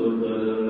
todo alrededor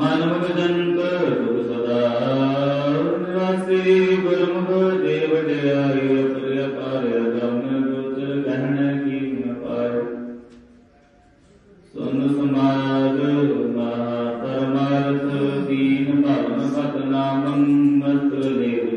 ਮਾਨਵ ਜਨਮ ਤੁਰ ਸਦਾ ਨਿਵਾਸੀ ਬ੍ਰਹਮ ਦੇਵ ਜਯਾਇ ਅਪਰਿ ਅਪਾਰ ਗਮਨ ਦੁਤ ਗਹਿਣ ਕੀ ਨ ਪਾਇ ਸੁਨ ਸਮਾਦ ਮਹਾ ਪਰਮਾਰਥ ਦੀਨ ਭਗਵਨ ਸਤ ਨਾਮੰ ਮਤ ਲੇਵ